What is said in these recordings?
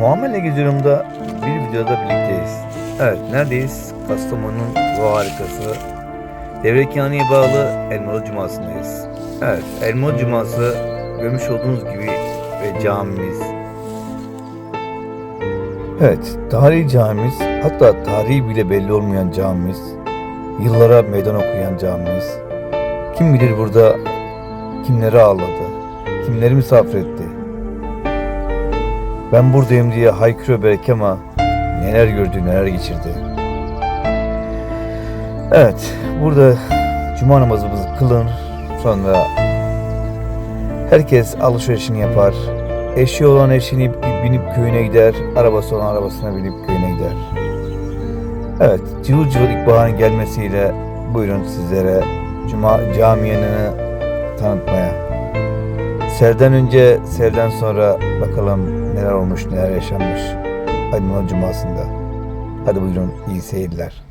Muamele Geziyorum'da bir videoda birlikteyiz. Evet, neredeyiz? Kastamonu'nun bu harikası. Devrekhanı'ya bağlı Elmalı Cuması'ndayız. Evet, Elmalı Cuması görmüş olduğunuz gibi ve camimiz. Evet, tarihi camimiz, hatta tarihi bile belli olmayan camimiz. Yıllara meydan okuyan camimiz. Kim bilir burada kimleri ağladı, kimleri misafir etti. Ben buradayım diye haykırıyor belki ama neler gördü neler geçirdi. Evet burada cuma namazımızı kılın sonra herkes alışverişini yapar. Eşi olan eşini binip köyüne gider, arabası olan arabasına binip köyüne gider. Evet, cıvıl cıvıl ilkbaharın gelmesiyle buyurun sizlere Cuma camiyenini tanıtmaya. Selden önce, selden sonra bakalım neler olmuş, neler yaşanmış Aydınlar Cuması'nda. Hadi buyurun, iyi seyirler.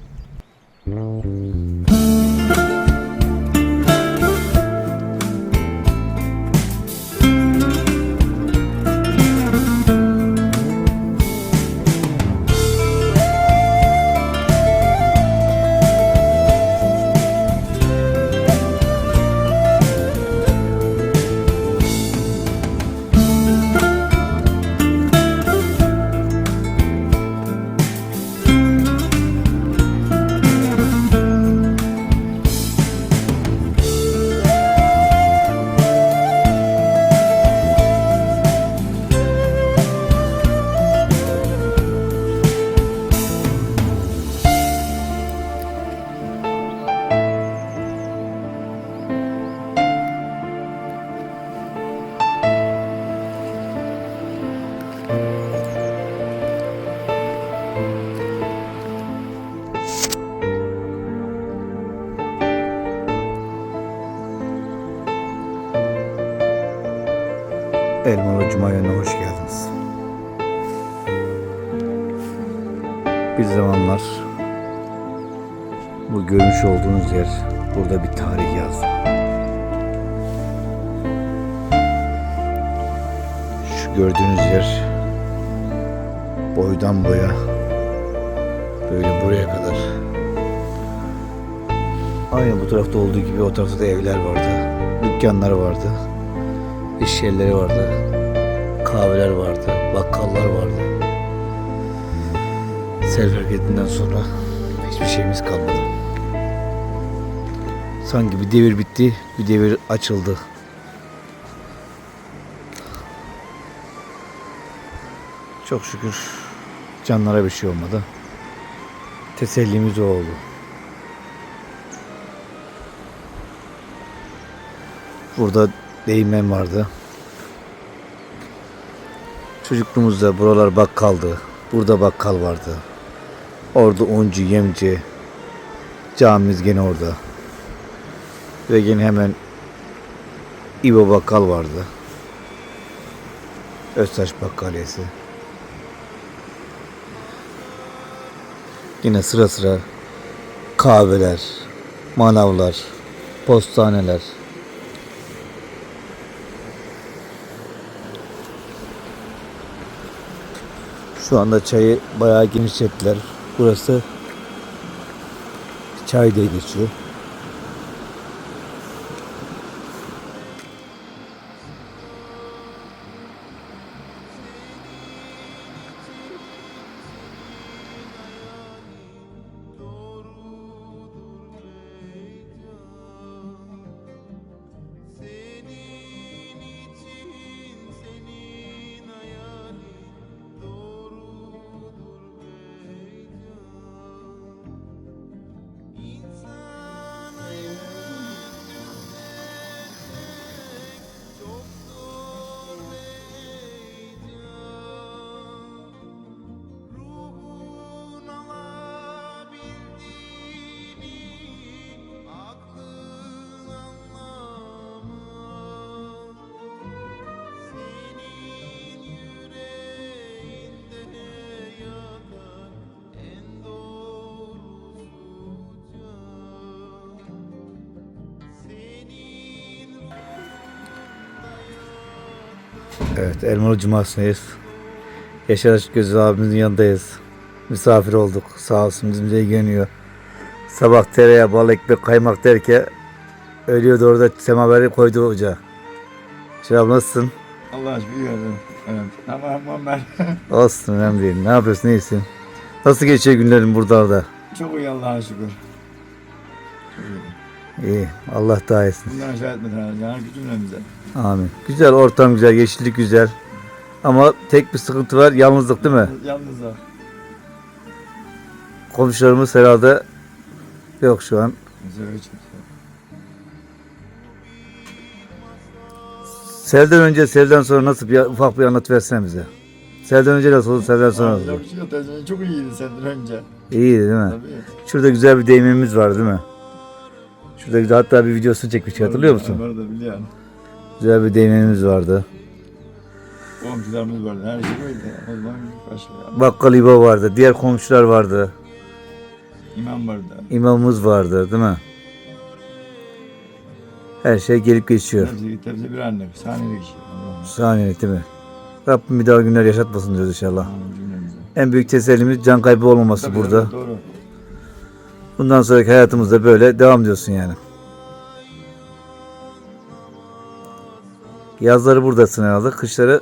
Cuma yönüne hoş geldiniz. Bir zamanlar bu görmüş olduğunuz yer burada bir tarih yazdı. Şu gördüğünüz yer boydan boya böyle buraya kadar. Aynı bu tarafta olduğu gibi o tarafta da evler vardı. Dükkanlar vardı. İş yerleri vardı. Kahveler vardı. Bakkallar vardı. Sel hareketinden sonra hiçbir şeyimiz kalmadı. Sanki bir devir bitti, bir devir açıldı. Çok şükür canlara bir şey olmadı. Tesellimiz o oldu. Burada değirmen vardı. Çocukluğumuzda buralar bakkaldı. Burada bakkal vardı. Orada uncu, yemci. Camimiz gene orada. Ve gene hemen İbo bakkal vardı. Öztaş bakkaliyesi. Yine sıra sıra kahveler, manavlar, postaneler. Şu anda çayı bayağı genişlettiler. Burası çay diye geçiyor. Evet Elmalı Cuması'ndayız. Yaşar Açık Gözü abimizin yanındayız. Misafir olduk. Sağ olsun bizimle ilgileniyor. Sabah tereyağı, bal, ekmek, kaymak derken ölüyordu orada semaveri koydu ocağa. Şirab nasılsın? Allah aşkına iyi gördüm. Evet. Tamam Muammer. Olsun önemli değil. Ne yapıyorsun? iyisin? Nasıl geçiyor günlerin buralarda? Çok iyi Allah'a şükür. İyi. Allah daha iyisin. Bundan aşağı etmeden. Yani cümlemize. Amin. Güzel ortam güzel, yeşillik güzel. Ama tek bir sıkıntı var, yalnızlık değil mi? Yalnızlar. Komşularımız herhalde yok şu an. Bize öyle çıktı. Selden önce, selden sonra nasıl bir ufak bir anlat versene bize. Selden önce nasıl oldu, selden sonra nasıl oldu? Teyzenin çok iyiydi senden önce. İyiydi değil mi? Tabii. Şurada güzel bir deyimimiz var değil mi? Şurada güzel, hatta bir videosunu çekmiş hatırlıyor musun? Onları da biliyorum. Güzel bir deyimimiz vardı. Komşularımız vardı. Her şey buydu. O zaman başka ya. Bakkal İbo vardı, diğer komşular vardı, İmam vardı. imamımız vardı değil mi? Her şey gelip geçiyor. Tepsi, tepsi bir anne. Sahnede kişi. Allah'ım. Saniye değil mi? Rabbim bir daha günler yaşatmasın diyoruz inşallah. Amin. En büyük tesellimiz can kaybı olmaması Tabii, burada. Doğru. Bundan sonraki hayatımızda böyle devam diyorsun yani. Yazları buradasın herhalde. Kışları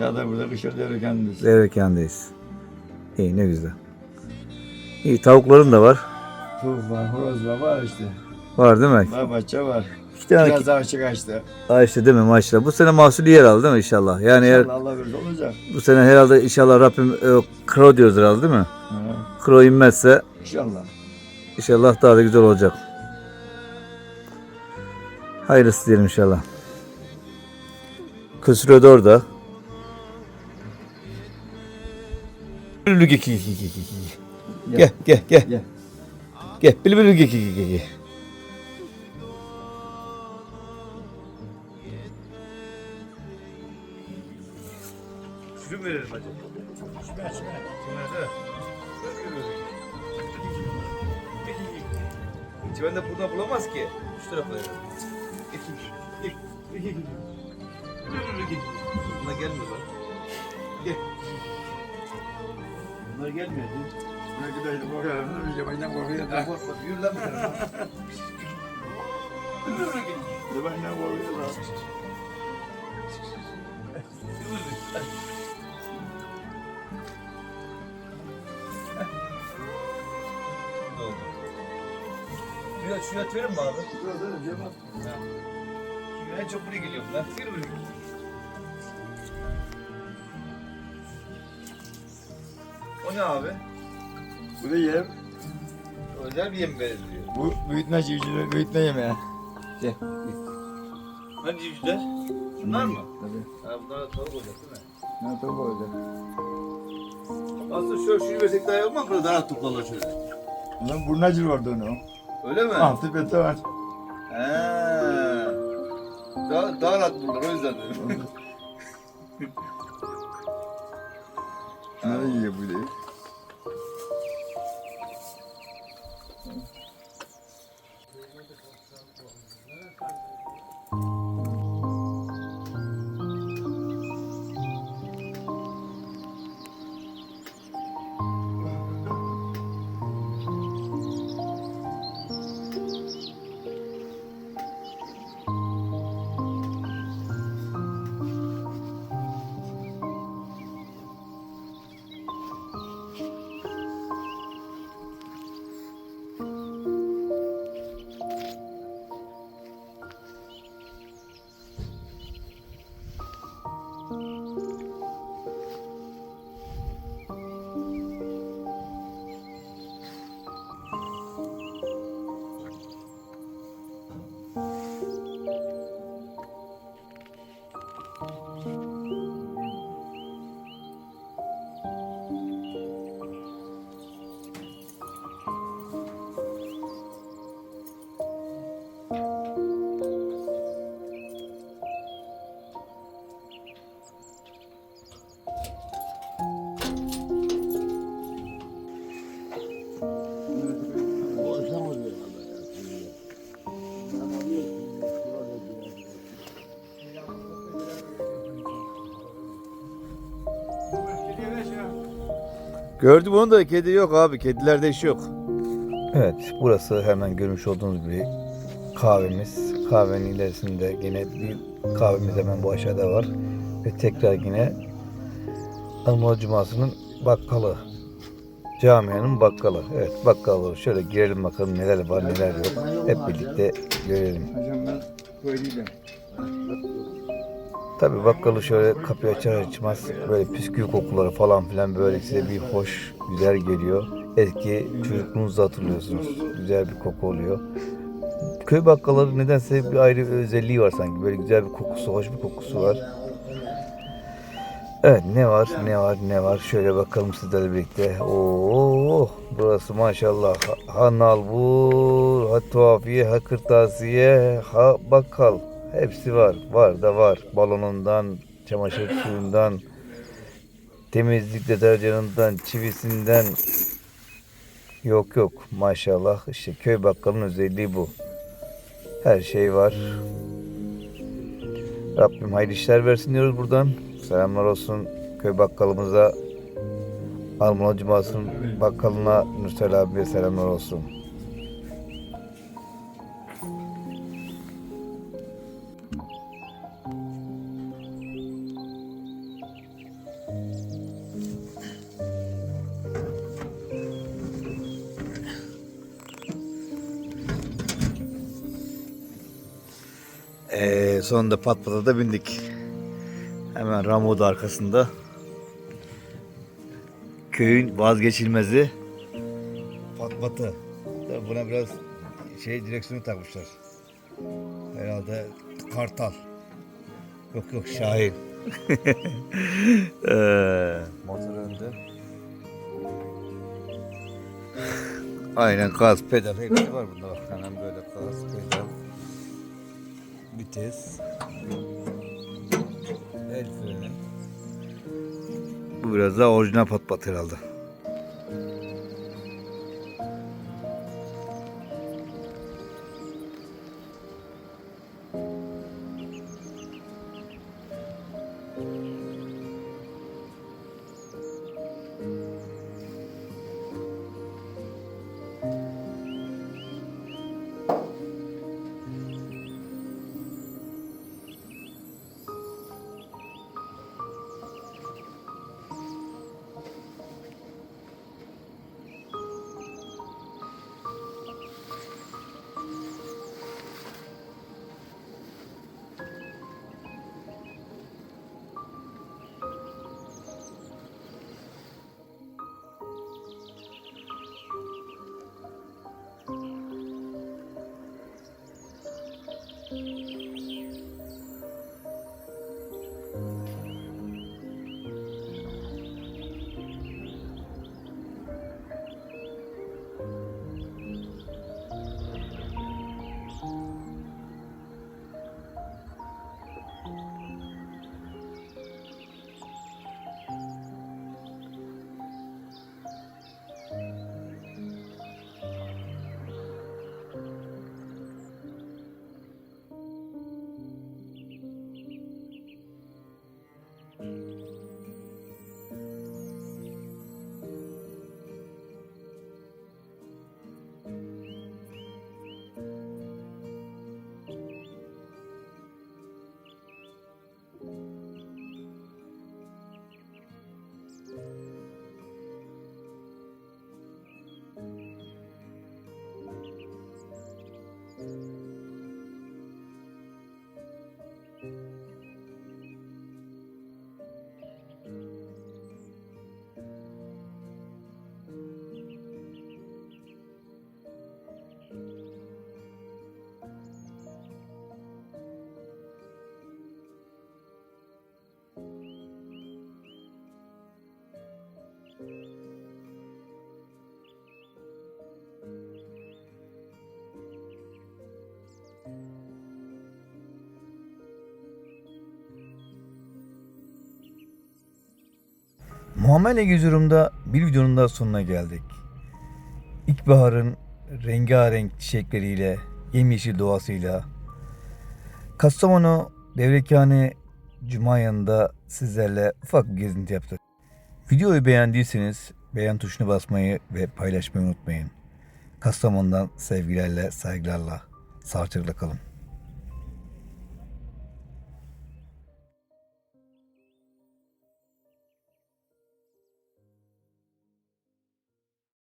Ya da burada kışır devrekendeyiz. Devreken'deyiz. İyi ne güzel. İyi tavukların da var. Tavuk var, horoz var, var işte. Var değil mi? Var bahçe var. İki tane Biraz daha açık açtı. İşte değil mi maşallah. Bu sene mahsulü yer aldı değil mi inşallah? Yani eğer İnşallah Allah verirse olacak. bu sene herhalde inşallah Rabbim e, kro diyoruz herhalde değil mi? Ha, Kro inmezse İnşallah. İnşallah daha da güzel olacak. Hayırlısı diyelim inşallah. Kösürö de orada. Gel gel gel. Gel. Gel. Bili bili gel gel gel gel. Şunu mu verelim acaba? Çimen de burada bulamaz ki. Şu tarafa verelim. Bunlar gelmiyor lan. Gel. Bunlar gelmiyor. Belki de bakarım. Yabancıdan korkuyor. Bak bak yürü lan bu tarafa. Yabancıdan korkuyor. Şuraya, şuraya verir mi abi? Şuraya en çok buraya geliyor bunlar. Yürü buraya. O ne abi? Bu da yem. Özel bir yem benziyor. Bu büyütme civcivleri büyütme yemeği. Gel. Hani civcivler? Bunlar mı? Tabii. Ha bunlar da tavuk olacak değil mi? Ne tabii olacak. Aslında şöyle şunu versek daha iyi olmaz mı? Daha toplarlar şöyle. Ulan burnacıl vardı onu. Öyle mi? Antep'te var. He. Daha, daha rahat bulur o yüzden dedim. Ne iyi bu değil. Gördüm onu da kedi yok abi. Kedilerde iş yok. Evet, burası hemen görmüş olduğunuz bir kahvemiz. Kahvenin ilerisinde yine bir kahvemiz hemen bu aşağıda var. Ve tekrar yine Almalı Cuması'nın bakkalı. Camianın bakkalı. Evet bakkalı. Şöyle girelim bakalım neler var neler yok. Hep birlikte görelim. Hocam ben köylüydüm. Tabi bakkalı şöyle kapıyı açar açmaz böyle püskül kokuları falan filan böyle size bir hoş güzel geliyor. Eski çocukluğunuzu hatırlıyorsunuz. Güzel bir koku oluyor. Köy bakkalları nedense bir ayrı bir özelliği var sanki. Böyle güzel bir kokusu, hoş bir kokusu var. Evet ne var ne var ne var şöyle bakalım sizlerle birlikte. Oo burası maşallah ha nalbur, ha tuhafiye, ha kırtasiye, ha bakkal. Hepsi var. Var da var. Balonundan, çamaşır suyundan, temizlik deterjanından, çivisinden. Yok yok maşallah işte köy bakkalının özelliği bu. Her şey var. Rabbim hayırlı işler versin diyoruz buradan. Selamlar olsun köy bakkalımıza. Almalı Cuması'nın bakkalına Nursel abiye selamlar olsun. Ee, sonunda pat pata da bindik. Hemen Ramo'da arkasında. Köyün vazgeçilmezi. Pat patı. Buna biraz şey direksiyonu takmışlar. Herhalde kartal. Yok yok Şahin. ee, motor önde. Aynen gaz, pedal hepsi var bunda bak. Hemen böyle gaz, pedal, vites, el freni. Bu biraz daha orijinal pat pat herhalde. Muamele Gezurum'da bir videonun daha sonuna geldik. İlkbaharın rengarenk çiçekleriyle, yemyeşil doğasıyla, Kastamonu Devrekane Cuma yanında sizlerle ufak bir gezinti yaptık. Videoyu beğendiyseniz beğen tuşuna basmayı ve paylaşmayı unutmayın. Kastamonu'dan sevgilerle, saygılarla, sağlıcakla kalın.